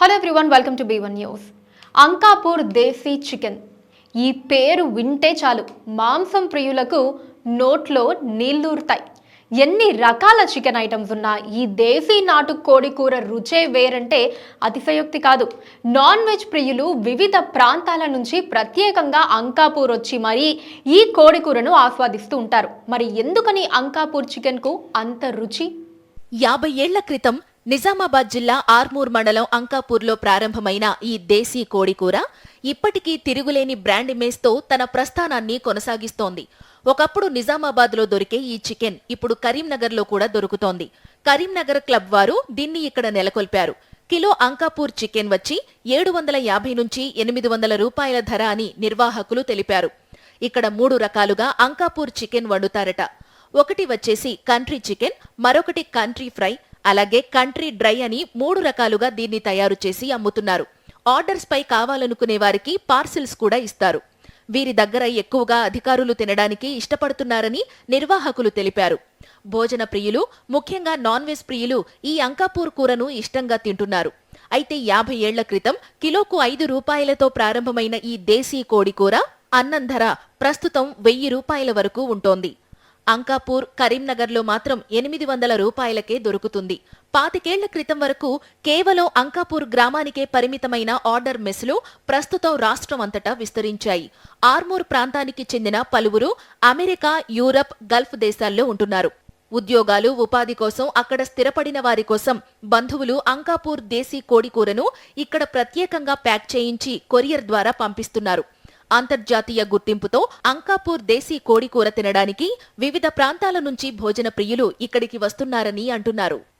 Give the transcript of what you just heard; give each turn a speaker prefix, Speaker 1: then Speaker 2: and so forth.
Speaker 1: Hello everyone welcome to B one news Ankapur desi chicken ఈ పేరు వింటే చాలు. మాంసం ప్రియులకు నోట్లో నీళ్ళూరుతాయి ఎన్ని రకాల చికెన్ ఐటమ్స్ ఉన్నా ఈ దేశీ నాటు కోడి కూర రుచే వేరంటే అతిశయోక్తి కాదు. నాన్ వెజ్ ప్రియులు వివిధ ప్రాంతాల నుంచి ప్రత్యేకంగా అంకాపూర్ వచ్చి మరీ ఈ కోడి కూరను ఆస్వాదిస్తూ ఉంటారు. మరి ఎందుకని అంకాపూర్ చికెన్కు అంత రుచి?
Speaker 2: యాభై ఏళ్ళ క్రితం నిజామాబాద్ జిల్లా ఆర్మూర్ మండలం అంకాపూర్లో ప్రారంభమైన ఈ దేశీ కోడికూర ఇప్పటికీ తిరుగులేని బ్రాండ్ ఇమేజ్తో తన ప్రస్థానాన్ని కొనసాగిస్తోంది. ఒకప్పుడు నిజామాబాద్లో దొరికే ఈ చికెన్ ఇప్పుడు కరీంనగర్లో కూడా దొరుకుతోంది. కరీంనగర్ క్లబ్ వారు దీన్ని ఇక్కడ నెలకొల్పారు. కిలో అంకాపూర్ చికెన్ వచ్చి ఏడు వందల యాభై నుంచి ఎనిమిది వందల రూపాయల ధర అని నిర్వాహకులు తెలిపారు. ఇక్కడ మూడు రకాలుగా అంకాపూర్ చికెన్ వండుతారట. ఒకటి వచ్చేసి కంట్రీ చికెన్ మరొకటి కంట్రీ ఫ్రై అలాగే కంట్రీ డ్రై అని మూడు రకాలుగా దీన్ని తయారు చేసి అమ్ముతున్నారు. ఆర్డర్స్ పై కావాలనుకునే వారికి పార్సిల్స్ కూడా ఇస్తారు. వీరి దగ్గర ఎక్కువగా అధికారులు తినడానికి ఇష్టపడుతున్నారని నిర్వాహకులు తెలిపారు. భోజన ప్రియులు ముఖ్యంగా నాన్ వెజ్ ప్రియులు ఈ అంకాపూర్ కూరను ఇష్టంగా తింటున్నారు. అయితే యాభై ఏళ్ళ క్రితం కిలోకు ఐదు రూపాయలతో ప్రారంభమైన ఈ దేశీ కోడి కూర అన్నం ధర ప్రస్తుతం వెయ్యి రూపాయల వరకు ఉంటోంది. అంకాపూర్ కరీంనగర్లో మాత్రం ఎనిమిది వందల రూపాయలకే దొరుకుతుంది. పాతికేళ్ళ క్రితం వరకు కేవలం అంకాపూర్ గ్రామానికే పరిమితమైన ఆర్డర్ మెస్లు ప్రస్తుతం రాష్ట్రం అంతటా విస్తరించాయి. ఆర్మూర్ ప్రాంతానికి చెందిన పలువురు అమెరికా యూరప్ గల్ఫ్ దేశాల్లో ఉంటున్నారు. ఉద్యోగాలు ఉపాధి కోసం అక్కడ స్థిరపడిన వారి కోసం బంధువులు అంకాపూర్ దేశీ కోడికూరను ఇక్కడ ప్రత్యేకంగా ప్యాక్ చేయించి కొరియర్ ద్వారా పంపిస్తున్నారు. అంతర్జాతీయ గుర్తింపుతో అంకాపూర్ దేశీ కోడికూర తినడానికి వివిధ ప్రాంతాల నుంచి భోజన ప్రియులు ఇక్కడికి వస్తున్నారని అంటున్నారు.